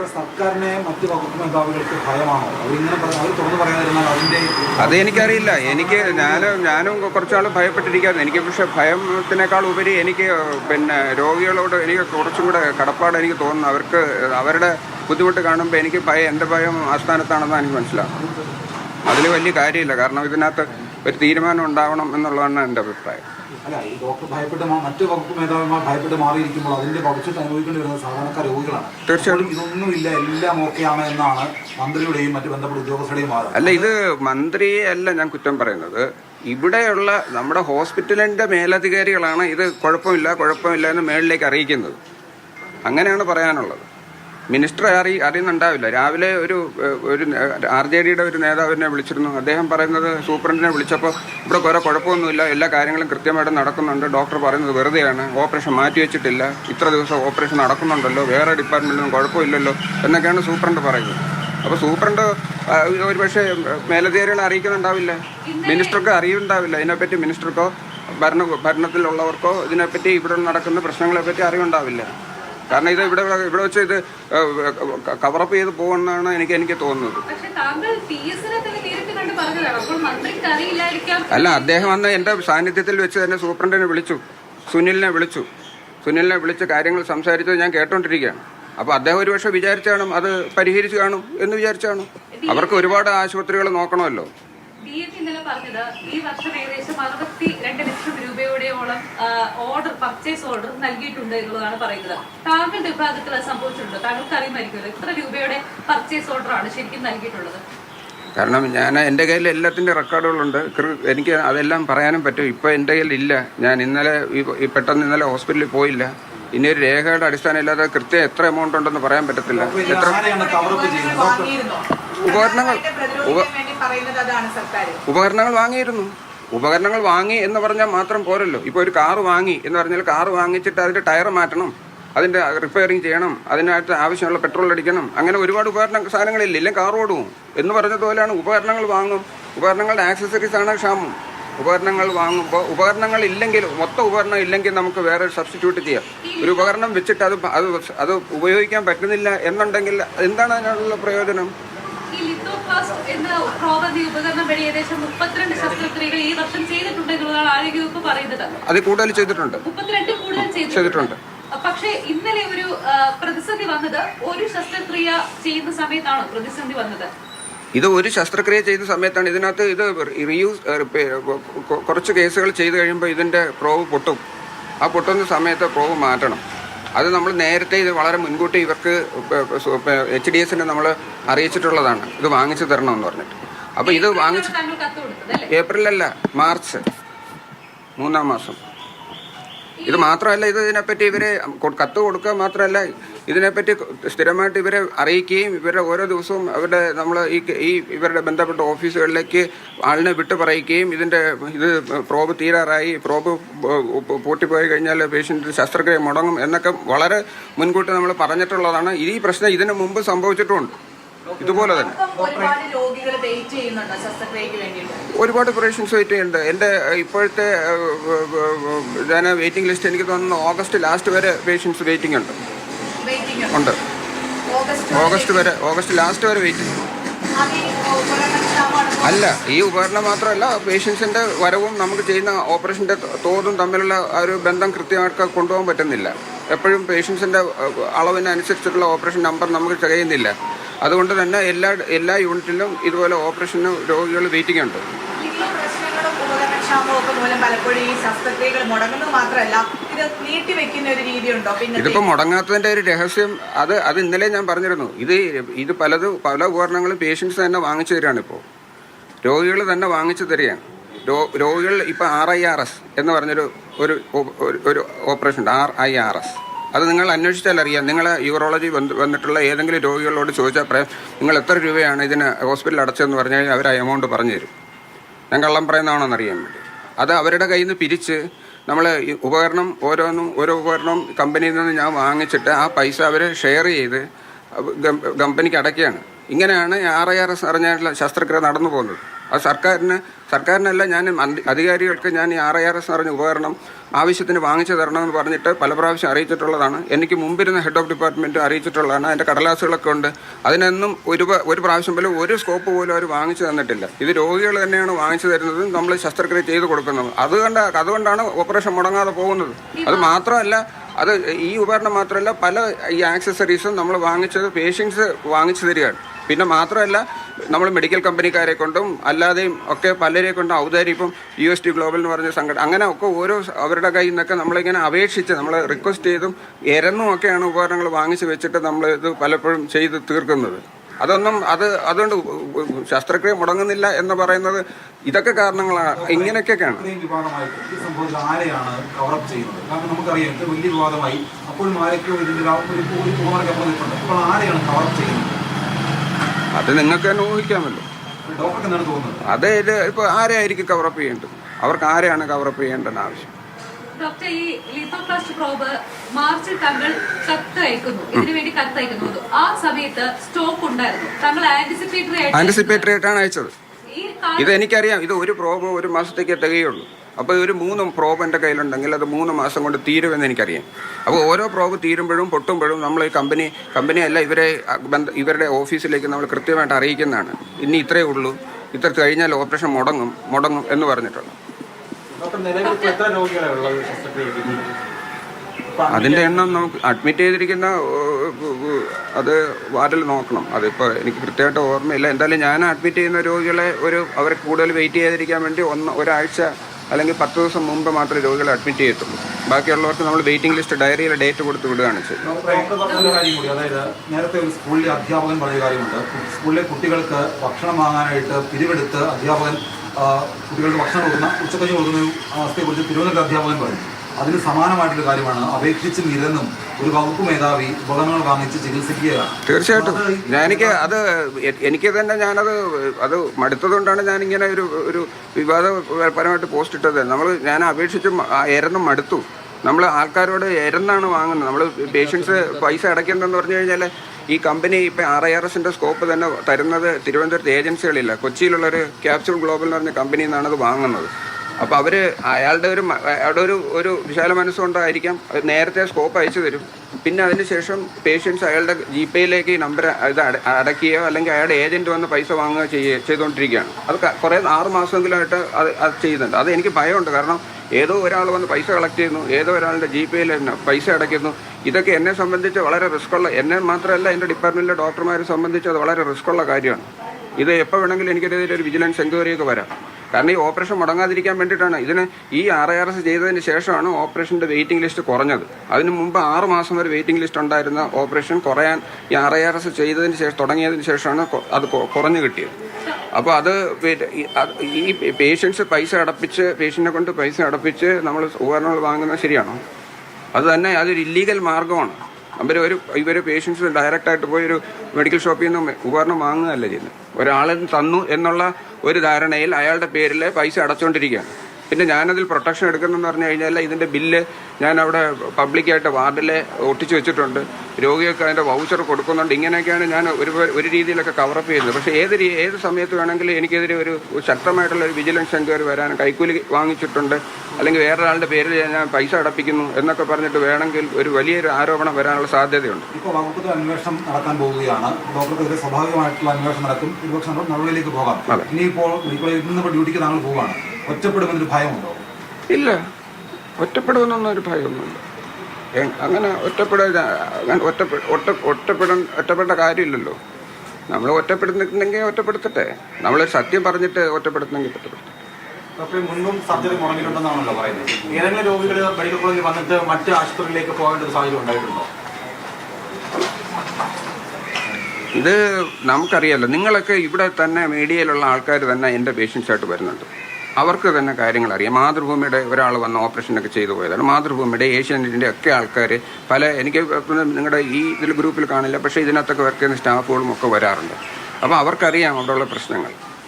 Doctor സർക്കാരിനെ മറ്റ് വകുപ്പ് മേധാവികൾക്ക് ഭയമാണോ? അവരിങ്ങനെ പറ- അവർ തുറന്നു പറയാതിരുന്നാൽ അതിന്റെ അത് എനിക്കറിയില്ല. എനിക്ക് ഞാൻ ഞാനും കുറച്ചാൾ ഭയപ്പെട്ടിരിക്കായിരുന്നു. എനിക്ക് പക്ഷെ ഭയത്തിനേക്കാൾ ഉപരി എനിക്ക് പിന്നെ രോഗികളോട് എനിക്ക് കുറച്ചും കൂടെ കടപ്പാട് എനിക്ക് തോന്നുന്നു. അവർക്ക് അവരുടെ ബുദ്ധിമുട്ട് കാണുമ്പോൾ എനിക്ക് ഭയം എന്റെ ഭയം ആസ്ഥാനത്താണെന്നാണ് എനിക്ക് മനസ്സിലാവും അതിൽ വലിയ കാര്യമില്ല. കാരണം ഇതിനകത്ത് ഒരു തീരുമാനം ഉണ്ടാവണം എന്നുള്ളതാണ് എന്റെ അഭിപ്രായം. അല്ല ഈ ഡോക്ടർ ഭയപ്പെട്ട് മറ്റു വകുപ്പ് മേധാവിമാർ ഭയപ്പെട്ട് മാറിയിരിക്കുമ്പോൾ അതിന്റെ ഭവിഷ്യത്ത് അനുഭവിക്കേണ്ടി വരുന്നത് സാധാരണക്കാർ രോഗികളാണ്. തീർച്ചയായും. ഇതൊന്നുമില്ല എല്ലാം ഓക്കെയാണ് എന്നാണ് മന്ത്രിയുടെയും മറ്റു ബന്ധപ്പെട്ട ഉദ്യോഗസ്ഥരുടെയും വാദം. അല്ല ഇത് മന്ത്രിയെ അല്ല ഞാൻ കുറ്റം പറയുന്നത്. ഇവിടെയുള്ള നമ്മുടെ ഹോസ്പിറ്റലിന്റെ മേലധികാരികളാണ് ഇത് കുഴപ്പമില്ല കുഴപ്പമില്ല എന്ന് മേളിലേക്ക് അറിയിക്കുന്നത്. അങ്ങനെയാണ് പറയാനുള്ളത്. മിനിസ്റ്റർ അറി അറിയുന്നുണ്ടാവില്ല. രാവിലെ ഒരു ഒരു ആർ ജെ ഡിയുടെ ഒരു നേതാവിനെ വിളിച്ചിരുന്നു. അദ്ദേഹം പറയുന്നത് സൂപ്രണ്ടിനെ വിളിച്ചപ്പോൾ ഇവിടെ കുറെ കുഴപ്പമൊന്നുമില്ല. എല്ലാ കാര്യങ്ങളും കൃത്യമായിട്ട് നടക്കുന്നുണ്ട്. ഡോക്ടർ പറയുന്നത് വെറുതെയാണ്. ഓപ്പറേഷൻ മാറ്റി വെച്ചിട്ടില്ല. ഇത്ര ദിവസം ഓപ്പറേഷൻ നടക്കുന്നുണ്ടല്ലോ. വേറെ ഡിപ്പാർട്ട്മെന്റിലൊന്നും കുഴപ്പമില്ലല്ലോ എന്നൊക്കെയാണ് സൂപ്രണ്ട് പറയുന്നത്. അപ്പോൾ സൂപ്രണ്ട് ഒരു പക്ഷേ മേലധികാരികളെ അറിയിക്കുന്നുണ്ടാവില്ല. മിനിസ്റ്റർക്ക് അറിയുന്നുണ്ടാവില്ല. ഇതിനെപ്പറ്റി മിനിസ്റ്റർക്കോ ഭരണ ഭരണത്തിലുള്ളവർക്കോ ഇതിനെപ്പറ്റി ഇവിടെ നടക്കുന്ന പ്രശ്നങ്ങളെപ്പറ്റി അറിവുണ്ടാവില്ല. കാരണം ഇത് ഇവിടെ ഇവിടെ വെച്ച് ഇത് കവറപ്പ് ചെയ്ത് പോകുന്നതാണ് എനിക്ക് എനിക്ക് തോന്നുന്നത്. അല്ല അദ്ദേഹം അന്ന് എന്റെ സാന്നിധ്യത്തിൽ വെച്ച് തന്നെ സൂപ്രണ്ടിനെ വിളിച്ചു സുനിലിനെ വിളിച്ചു. സുനിലിനെ വിളിച്ച് കാര്യങ്ങൾ സംസാരിച്ചത് ഞാൻ കേട്ടോണ്ടിരിക്കുകയാണ്. അപ്പോൾ അദ്ദേഹം ഒരുപക്ഷെ വിചാരിച്ചാണ് അത് പരിഹരിച്ചു കാണും എന്ന് വിചാരിച്ചാണ്. അവർക്ക് ഒരുപാട് ആശുപത്രികൾ നോക്കണമല്ലോ. ഇന്നലെ പറഞ്ഞത് ഈ വർഷം ഏകദേശം അറുപത്തി രണ്ട് ലക്ഷം രൂപയോടെയോളം ഓർഡർ പർച്ചേസ് ഓർഡർ നൽകിയിട്ടുണ്ട് എന്നുള്ളതാണ് പറയുന്നത്. താങ്കളുടെ വിഭാഗത്തിൽ അത് സംഭവിച്ചിട്ടുണ്ടോ? താങ്കൾക്ക് അറിയുമായിരിക്കുമല്ലോ എത്ര രൂപയുടെ പർച്ചേസ് ഓർഡർ ആണ് ശരിക്കും നൽകിയിട്ടുള്ളത്. കാരണം ഞാൻ എന്റെ കയ്യിൽ എല്ലാത്തിന്റെ റെക്കോർഡുകളുണ്ട്. എനിക്ക് അതെല്ലാം പറയാനും പറ്റും. ഇപ്പോൾ എന്റെ കയ്യിൽ ഇല്ല. ഞാൻ ഇന്നലെ ഈ- പെട്ടെന്ന് ഇന്നലെ ഹോസ്പിറ്റലിൽ പോയില്ല. ഇനി ഒരു രേഖയുടെ അടിസ്ഥാനം ഇല്ലാതെ കൃത്യം എത്ര എമൗണ്ട് ഉണ്ടെന്ന് പറയാൻ പറ്റത്തില്ല. എത്ര ഉപകരണങ്ങൾ പറയുന്നത് അതാണ് സർക്കാർ. ഉപകരണങ്ങൾ വാങ്ങിയിരുന്നു. ഉപകരണങ്ങൾ വാങ്ങി എന്ന് പറഞ്ഞാൽ മാത്രം പോരല്ലോ. ഇപ്പോൾ ഒരു കാറ് വാങ്ങി എന്ന് പറഞ്ഞാൽ കാറ് വാങ്ങിച്ചിട്ട് അതിന്റെ ടയർ മാറ്റണം. അതിന്റെ റിപ്പയറിങ് ചെയ്യണം. അതിനായിട്ട് ആവശ്യമുള്ള പെട്രോൾ അടിക്കണം. അങ്ങനെ ഒരുപാട് ഉപകരണ സാധനങ്ങളില്ല. ഇല്ലെങ്കിൽ കാർ ഓടും. എന്ന് പറഞ്ഞതുപോലെയാണ് ഉപകരണങ്ങൾ വാങ്ങും. ഉപകരണങ്ങളുടെ ആക്സസറീസ് ആണ് ക്ഷാമം. ഉപകരണങ്ങൾ വാങ്ങുമ്പോൾ ഉപകരണങ്ങൾ ഇല്ലെങ്കിൽ മൊത്തം ഉപകരണം ഇല്ലെങ്കിൽ നമുക്ക് വേറെ സബ്സ്റ്റിറ്റ്യൂട്ട് ചെയ്യാം. ഒരു ഉപകരണം വെച്ചിട്ട് അത് അത് അത് ഉപയോഗിക്കാൻ പറ്റുന്നില്ല എന്നുണ്ടെങ്കിൽ എന്താണ് അതിനുള്ള പ്രയോജനം? ലിത്തോപ്ലാസ്റ്റ് എന്ന പ്രോപതി ഉപകരണം വഴി ഏകദേശം മുപ്പത്തിരണ്ട് ശസ്ത്രക്രിയകൾ ഈ വർഷം ചെയ്തിട്ടുണ്ട് എന്നുള്ളതാണ് ആരോഗ്യവകുപ്പ് പറയുന്നത്. അത് കൂടുതൽ ചെയ്തിട്ടുണ്ട്. മുപ്പത്തിരണ്ട് കൂടുതൽ ചെയ്തിട്ടുണ്ട്. പക്ഷേ ഇന്നലെ ഒരു പ്രതിസന്ധി വന്നത് ഒരു ശസ്ത്രക്രിയ ചെയ്യുന്ന സമയത്താണോ പ്രതിസന്ധി വന്നത്? ഇത് ഒരു ശസ്ത്രക്രിയ ചെയ്ത സമയത്താണ്. ഇതിനകത്ത് ഇത് റീയൂസ് കുറച്ച് കേസുകൾ ചെയ്തു കഴിയുമ്പോൾ ഇതിന്റെ പ്രോവ് പൊട്ടും. ആ പൊട്ടുന്ന സമയത്ത് പ്രോവ് മാറ്റണം. അത് നമ്മൾ നേരത്തെ ഇത് വളരെ മുൻകൂട്ടി ഇവർക്ക് എച്ച് ഡി എസിനെ നമ്മൾ അറിയിച്ചിട്ടുള്ളതാണ്. ഇത് വാങ്ങിച്ചു തരണമെന്ന് പറഞ്ഞിട്ട്. അപ്പോൾ ഇത് വാങ്ങിച്ച് ഏപ്രിലല്ല മാർച്ച്. മൂന്നാം മാസം. ഇത് മാത്രമല്ല ഇത് ഇതിനെപ്പറ്റി ഇവരെ കത്ത് കൊടുക്കുക മാത്രമല്ല ഇതിനെപ്പറ്റി സ്ഥിരമായിട്ട് ഇവരെ അറിയിക്കുകയും ഇവരുടെ ഓരോ ദിവസവും അവരുടെ നമ്മൾ ഈ ഈ ഇവരുടെ ബന്ധപ്പെട്ട ഓഫീസുകളിലേക്ക് ആളിനെ വിട്ട് പറയിക്കുകയും ഇതിന്റെ ഇത് പ്രോബ് തീരാറായി പ്രോബ് പൂട്ടിപ്പോയി കഴിഞ്ഞാൽ പേഷ്യന്റ് ശസ്ത്രക്രിയ മുടങ്ങും എന്നൊക്കെ വളരെ മുൻകൂട്ടി നമ്മൾ പറഞ്ഞിട്ടുള്ളതാണ്. ഈ പ്രശ്നം ഇതിനു മുമ്പ് സംഭവിച്ചിട്ടുമുണ്ട്. ഇതുപോലെ തന്നെ. ഒരുപാട് രോഗികൾ വെയിറ്റ് ചെയ്യുന്നുണ്ടോ പേഷ്യൻസ് വെയിറ്റ് എന്റെ ഇപ്പോഴത്തെ ഞാൻ വെയിറ്റിംഗ് ലിസ്റ്റ് എനിക്ക് തോന്നുന്നു ഓഗസ്റ്റ് ലാസ്റ്റ് വരെ പേഷ്യൻസ് വെയിറ്റിംഗ് ഉണ്ട്. ഉണ്ട്. ഓഗസ്റ്റ് വരെ ഓഗസ്റ്റ് ലാസ്റ്റ് വരെ വെയിറ്റ് ചെയ്യും. അല്ല ഈ ഉപകരണം മാത്രമല്ല പേഷ്യൻസിന്റെ വരവും നമുക്ക് ചെയ്യുന്ന ഓപ്പറേഷന്റെ തോതും തമ്മിലുള്ള ആ ഒരു ബന്ധം കൃത്യമായിട്ട് കൊണ്ടുപോകാൻ പറ്റുന്നില്ല. എപ്പോഴും പേഷ്യൻസിന്റെ അളവിനനുസരിച്ചിട്ടുള്ള ഓപ്പറേഷൻ നമ്പർ നമുക്ക് തികയുന്നില്ല. അതുകൊണ്ട് തന്നെ എല്ലാ എല്ലാ യൂണിറ്റിലും ഇതുപോലെ ഓപ്പറേഷന് രോഗികൾ വെയിറ്റിംഗ് ഉണ്ട് ഇതിപ്പോ മുടങ്ങാത്തതിന്റെ ഒരു രഹസ്യം അത് അത് ഇന്നലെ ഞാൻ പറഞ്ഞിരുന്നു. ഇത് ഇത് പലത് പല ഉപകരണങ്ങളും പേഷ്യൻസ് തന്നെ വാങ്ങിച്ചു തരികയാണ് ഇപ്പോൾ രോഗികൾ തന്നെ വാങ്ങിച്ചു തരികയാണ്. രോഗികൾ ഇപ്പൊ ആർ ഐ ആർ എസ് എന്ന് പറഞ്ഞൊരു ഒരു- ഒരു ഓപ്പറേഷൻ ഉണ്ട് ആർ ഐ ആർ എസ് അത് നിങ്ങൾ അന്വേഷിച്ചാൽ അറിയാം. നിങ്ങൾ യൂറോളജി വന്നിട്ടുള്ള ഏതെങ്കിലും രോഗികളോട് ചോദിച്ചാൽ പറയാം നിങ്ങൾ എത്ര രൂപയാണ് ഇതിന് ഹോസ്പിറ്റലിൽ അടച്ചതെന്ന് പറഞ്ഞു കഴിഞ്ഞാൽ അവർ ആ എമൗണ്ട് പറഞ്ഞു തരും. ഞാൻ കള്ളം പറയുന്നതാണോന്ന് അറിയാൻ വേണ്ടി. അത് അവരുടെ കയ്യിൽ നിന്ന് പിരിച്ച് നമ്മൾ ഉപകരണം ഓരോന്നും ഓരോ ഉപകരണം കമ്പനിയിൽ നിന്ന് ഞാൻ വാങ്ങിച്ചിട്ട് ആ പൈസ അവർ ഷെയർ ചെയ്ത് കമ്പനിക്ക് അടയ്ക്കുകയാണ്. ഇങ്ങനെയാണ് ആർ ഐ ആർ എസ് അറിഞ്ഞാലുള്ള ശസ്ത്രക്രിയ നടന്നു പോകുന്നത്. അത് സർക്കാരിന് സർക്കാരിനല്ല ഞാൻ അധികാരികൾക്ക് ഞാൻ ഈ ആർ ഐ ആർ എസ് പറഞ്ഞ ഉപകരണം ആവശ്യത്തിന് വാങ്ങിച്ചു തരണമെന്ന് പറഞ്ഞിട്ട് പല പ്രാവശ്യം അറിയിച്ചിട്ടുള്ളതാണ്. എനിക്ക് മുമ്പിരുന്ന ഹെഡ് ഓഫ് ഡിപ്പാർട്ട്മെന്റ് അറിയിച്ചിട്ടുള്ളതാണ്. അതിന്റെ കടലാസുകളൊക്കെ ഉണ്ട്. അതിനൊന്നും ഒരു ഒരു പ്രാവശ്യം പോലും ഒരു സ്കോപ്പ് പോലും അവർ വാങ്ങിച്ചു തന്നിട്ടില്ല. ഇത് രോഗികൾ തന്നെയാണ് വാങ്ങിച്ചു തരുന്നതും നമ്മൾ ശസ്ത്രക്രിയ ചെയ്ത് കൊടുക്കുന്നത്. അതുകൊണ്ട് അതുകൊണ്ടാണ് ഓപ്പറേഷൻ മുടങ്ങാതെ പോകുന്നത്. അത് മാത്രമല്ല അത് ഈ ഉപകരണം മാത്രമല്ല പല ഈ ആക്സസറീസും നമ്മൾ വാങ്ങിച്ചത് പേഷ്യൻസ് വാങ്ങിച്ചു തരികയാണ്. പിന്നെ മാത്രമല്ല നമ്മൾ മെഡിക്കൽ കമ്പനിക്കാരെ കൊണ്ടും അല്ലാതെയും ഒക്കെ പലരെ കൊണ്ടും ഔദാര്യം ഇപ്പം യു എസ് ടി ഗ്ലോബൽ എന്ന് പറഞ്ഞ സംഘടന അങ്ങനെ ഒക്കെ ഓരോ അവരുടെ കയ്യിൽ നിന്നൊക്കെ നമ്മളിങ്ങനെ അപേക്ഷിച്ച് നമ്മൾ റിക്വസ്റ്റ് ചെയ്തും എരന്നും ഒക്കെയാണ് ഉപകരണങ്ങൾ വാങ്ങിച്ച് വെച്ചിട്ട് നമ്മൾ ഇത് പലപ്പോഴും ചെയ്ത് തീർക്കുന്നത്. അതൊന്നും അത് അതുകൊണ്ട് ശസ്ത്രക്രിയ മുടങ്ങുന്നില്ല എന്ന് പറയുന്നത് ഇതൊക്കെ കാരണങ്ങളാണ് ഇങ്ങനെയൊക്കെയാണ് നമുക്കറിയാം വലിയ വിവാദമായി. അപ്പോഴും കവർ ചെയ്യുന്നത്? അത് നിങ്ങൾക്ക് തന്നെ ഊഹിക്കാമല്ലോ അതെ ഇപ്പൊ ഇത് ഇപ്പോൾ ആരെയായിരിക്കും കവറപ്പ് ചെയ്യേണ്ടത്? അവർക്ക് ആരെയാണ് കവറപ്പ് ചെയ്യേണ്ടത് ആവശ്യം? ഡോക്ടർ ഈ ലിത്തോപ്ലാസ്റ്റ് പ്രോബ് മാർച്ചിൽ താങ്കൾ കത്ത് അയക്കുന്നു ഇതിനു വേണ്ടി കത്ത് അയക്കുന്നു ആ സമയത്ത് സ്റ്റോക്ക് ഉണ്ടായിരുന്നു. താങ്കൾ ആന്റിസിപ്പേറ്ററി ആന്റിസിപ്പേറ്ററി ആയിട്ടാണ് അയച്ചത്. ഇത് എനിക്കറിയാം. ഇത് ഒരു പ്രോബ് ഒരു മാസത്തേക്ക് തികയുള്ളൂ. അപ്പോൾ ഒരു മൂന്ന് പ്രോബ് എന്റെ കയ്യിലുണ്ടെങ്കിൽ അത് മൂന്ന് മാസം കൊണ്ട് തീരുമെന്ന് എനിക്കറിയാം. അപ്പോൾ ഓരോ പ്രോബ് തീരുമ്പോഴും പൊട്ടുമ്പോഴും നമ്മൾ ഈ കമ്പനി കമ്പനിയല്ല ഇവരെ ഇവരുടെ ഓഫീസിലേക്ക് നമ്മൾ കൃത്യമായിട്ട് അറിയിക്കുന്നതാണ്. ഇനി ഇത്രയേ ഉള്ളൂ. ഇത്ര കഴിഞ്ഞാൽ ഓപ്പറേഷൻ മുടങ്ങും മുടങ്ങും എന്ന് പറഞ്ഞിട്ടുണ്ട്. അതിന്റെ എണ്ണം നമുക്ക് അഡ്മിറ്റ് ചെയ്തിരിക്കുന്ന അത് വാർഡിൽ നോക്കണം. അതിപ്പോൾ എനിക്ക് കൃത്യമായിട്ട് ഓർമ്മയില്ല. എന്തായാലും ഞാൻ അഡ്മിറ്റ് ചെയ്യുന്ന രോഗികളെ ഒരു അവരെ കൂടുതൽ വെയിറ്റ് ചെയ്തിരിക്കാൻ വേണ്ടി ഒന്ന് ഒരാഴ്ച അല്ലെങ്കിൽ പത്ത് ദിവസം മുമ്പ് മാത്രമേ രോഗികളെ അഡ്മിറ്റ് ചെയ്യത്തുള്ളൂ. ബാക്കിയുള്ളവർക്ക് നമ്മൾ വെയിറ്റിംഗ് ലിസ്റ്റ് ഡയറിയിൽ ഡേറ്റ് കൊടുത്ത് വിടുകയാണ് ചെയ്യുന്നത്. അതായത് നേരത്തെ ഒരു സ്കൂളിലെ അധ്യാപകൻ പറഞ്ഞ കാര്യമുണ്ട്. സ്കൂളിലെ കുട്ടികൾക്ക് ഭക്ഷണം വാങ്ങാനായിട്ട് പിരിവെടുത്ത് അധ്യാപകൻ കുട്ടികളുടെ ഭക്ഷണം കൊടുക്കുന്ന ഉച്ചക്കഞ്ഞ് കൊടുക്കുന്ന അവസ്ഥയെക്കുറിച്ച് തിരുവനന്തപുരം അധ്യാപകൻ പറഞ്ഞു അതിന് സമാനമായിട്ടുള്ള കാര്യമാണ്. അപേക്ഷിച്ച് നിരന്നും ഒരു വകുപ്പ് മേധാവി ഉപകരണങ്ങൾ വാങ്ങിച്ച് ചികിത്സിക്കുകയാണ്. തീർച്ചയായിട്ടും. ഞാൻ എനിക്ക് അത് എനിക്ക് തന്നെ ഞാനത് അത് മടുത്തതുകൊണ്ടാണ് ഞാൻ ഇങ്ങനെ ഒരു ഒരു വിവാദപരമായിട്ട് പോസ്റ്റ് ഇട്ടത്. നമ്മൾ ഞാൻ അപേക്ഷിച്ച് ഏരെന്നും എരന്നും മടുത്തു. നമ്മൾ ആൾക്കാരോട് എരന്നാണ് വാങ്ങുന്നത്. നമ്മൾ പേഷ്യൻസ് പൈസ അടയ്ക്കുന്നതെന്ന് പറഞ്ഞു കഴിഞ്ഞാൽ ഈ കമ്പനി ഇപ്പം ആർ ഐ ആർ എസിന്റെ സ്കോപ്പ് തന്നെ തരുന്നത് തിരുവനന്തപുരത്ത് ഏജൻസികളില്ല കൊച്ചിയിലുള്ളൊരു ക്യാപ്സ്യൂൾ ഗ്ലോബൽ എന്ന് പറഞ്ഞ കമ്പനിയിൽ നിന്നാണ് അത് വാങ്ങുന്നത്. അപ്പോൾ അവർ അയാളുടെ ഒരു അയാളുടെ ഒരു ഒരു വിശാല മനസ്സുകൊണ്ടായിരിക്കാം നേരത്തെ സ്കോപ്പ് അയച്ചു തരും. പിന്നെ അതിനുശേഷം പേഷ്യൻസ് അയാളുടെ ജി പേയിലേക്ക് ഈ നമ്പർ ഇത് അടക്കുകയോ അല്ലെങ്കിൽ അയാളുടെ ഏജന്റ് വന്ന് പൈസ വാങ്ങുക ചെയ്യുക ചെയ്തുകൊണ്ടിരിക്കുകയാണ് അത് കുറേ ആറ് മാസമെങ്കിലായിട്ട് അത് അത് ചെയ്യുന്നുണ്ട്. അത് എനിക്ക് ഭയമുണ്ട്. കാരണം ഏതോ ഒരാൾ വന്ന് പൈസ കളക്ട് ചെയ്യുന്നു ഏതോ ഒരാളുടെ ജി പേയിൽ പൈസ അടയ്ക്കുന്നു. ഇതൊക്കെ എന്നെ സംബന്ധിച്ച് വളരെ റിസ്ക്കുള്ള എന്നെ മാത്രമല്ല എന്റെ ഡിപ്പാർട്ട്മെന്റിലെ ഡോക്ടർമാരെ സംബന്ധിച്ച് അത് വളരെ റിസ്ക്കുള്ള കാര്യമാണ്. ഇത് എപ്പോൾ വേണമെങ്കിലും എനിക്കെതിരെ ഒരു വിജിലൻസ് എൻക്വയറിയൊക്കെ വരാം. കാരണം ഈ ഓപ്പറേഷൻ മുടങ്ങാതിരിക്കാൻ വേണ്ടിയിട്ടാണ്. ഇതിന് ഈ ആർ ഐ ആർ എസ് ചെയ്തതിന് ശേഷമാണ് ഓപ്പറേഷന്റെ വെയിറ്റിംഗ് ലിസ്റ്റ് കുറഞ്ഞത്. അതിന് മുമ്പ് ആറ് മാസം വരെ വെയിറ്റിംഗ് ലിസ്റ്റ് ഉണ്ടായിരുന്ന ഓപ്പറേഷൻ കുറയാൻ ഈ ആർ ഐ ആർ എസ് ചെയ്തതിന് ശേഷം തുടങ്ങിയതിന് ശേഷമാണ് അത് കുറഞ്ഞു കിട്ടിയത്. അപ്പോൾ അത് ഈ- പേഷ്യൻസ് പൈസ അടപ്പിച്ച് പേഷ്യന്റിനെ കൊണ്ട് പൈസ അടപ്പിച്ച് നമ്മൾ ഉപകരണങ്ങൾ വാങ്ങുന്നത് ശരിയാണോ? അത് തന്നെ അതൊരു ഇല്ലീഗൽ മാർഗമാണ് അവർ ഒരു ഇവർ പേഷ്യൻസ് ഡയറക്റ്റായിട്ട് പോയി ഒരു മെഡിക്കൽ ഷോപ്പിൽ നിന്ന് ഉപകരണം വാങ്ങുകയല്ല ചെയ്യുന്നത്. ഒരാളെ തന്നു എന്നുള്ള ഒരു ധാരണയിൽ അയാളുടെ പേരിൽ പൈസ അടച്ചുകൊണ്ടിരിക്കുകയാണ് പിന്നെ ഞാനതിൽ പ്രൊട്ടക്ഷൻ എടുക്കുന്നതെന്ന് പറഞ്ഞു കഴിഞ്ഞാൽ ഇതിന്റെ ബില്ല് ഞാൻ അവിടെ പബ്ലിക്കായിട്ട് വാർഡിലെ ഒട്ടിച്ചു വെച്ചിട്ടുണ്ട്. രോഗികൾക്ക് അതിന്റെ വൗച്ചർ കൊടുക്കുന്നുണ്ട്. ഇങ്ങനെയൊക്കെയാണ് ഞാൻ ഒരു ഒരു രീതിയിലൊക്കെ കവറപ്പ് ചെയ്യുന്നത്. പക്ഷേ ഏത് ഏത് സമയത്ത് വേണമെങ്കിലും എനിക്കെതിരെ ഒരു ശക്തമായിട്ടുള്ള ഒരു വിജിലൻസ് എൻക്വയറി വരാൻ കൈക്കൂലി വാങ്ങിച്ചിട്ടുണ്ട്. അല്ലെങ്കിൽ വേറൊരാളുടെ പേരിൽ ഞാൻ പൈസ അടപ്പിക്കുന്നു എന്നൊക്കെ പറഞ്ഞിട്ട് വേണമെങ്കിൽ ഒരു വലിയൊരു ആരോപണം വരാനുള്ള സാധ്യതയുണ്ട്. ഇപ്പോൾ വകുപ്പ് അന്വേഷണം നടത്താൻ പോവുകയാണ്. ഡോക്ടർക്കെതിരെ സ്വാഭാവികമായിട്ടുള്ള അന്വേഷണം നടക്കും. നമ്മൾ നടപടിയിലേക്ക് പോകാം. ഇനിയിപ്പോൾ ഇപ്പോൾ ഇന്നിപ്പോൾ ഡ്യൂട്ടിക്ക് താങ്കൾ പോവുകയാണ്. ഒറ്റപ്പെടുമെന്നൊരു ഭയമുണ്ടോ? ഇല്ല. ഒറ്റപ്പെടുമെന്നൊന്നും ഒരു ഭയമൊന്നുമില്ല അങ്ങനെ ഒറ്റപ്പെടാൻ അങ്ങനെ ഒറ്റ ഒറ്റപ്പെടാൻ ഒറ്റപ്പെട്ട കാര്യമില്ലല്ലോ. നമ്മൾ ഒറ്റപ്പെടുന്നുണ്ടെങ്കിൽ ഒറ്റപ്പെടുത്തട്ടെ. നമ്മൾ സത്യം പറഞ്ഞിട്ട് ഒറ്റപ്പെടുത്തുന്നെങ്കിൽ ഒറ്റപ്പെടുത്തട്ടെ. ഡോക്ടർ മുൻപും സർജറി മുടങ്ങിയിട്ടുണ്ടെന്നാണല്ലോ പറയുന്നത്. ഏതെങ്കിലും രോഗികൾ മെഡിക്കൽ കോളേജിൽ വന്നിട്ട് മറ്റ് ആശുപത്രിയിലേക്ക് പോകേണ്ട ഒരു സാഹചര്യം ഉണ്ടായിട്ടുണ്ടോ? ഇത് നമുക്കറിയാലോ. നിങ്ങളൊക്കെ ഇവിടെ തന്നെ മീഡിയയിലുള്ള ആൾക്കാർ തന്നെ എന്റെ പേഷ്യൻസായിട്ട് വരുന്നുണ്ട്. അവർക്ക് തന്നെ കാര്യങ്ങൾ അറിയാം മാതൃഭൂമിയുടെ ഒരാൾ വന്ന ഓപ്പറേഷനൊക്കെ ചെയ്തു പോയതാണ്. മാതൃഭൂമിയുടെ ഏഷ്യാനെറ്റിന്റെ ഒക്കെ ആൾക്കാർ പല എനിക്ക് നിങ്ങളുടെ ഈ ഇതിൽ ഗ്രൂപ്പിൽ കാണില്ല. പക്ഷേ ഇതിനകത്തൊക്കെ വർക്ക് ചെയ്യുന്ന സ്റ്റാഫുകളും ഒക്കെ വരാറുണ്ട്. അപ്പോൾ അവർക്കറിയാം അവിടെയുള്ള പ്രശ്നങ്ങൾ.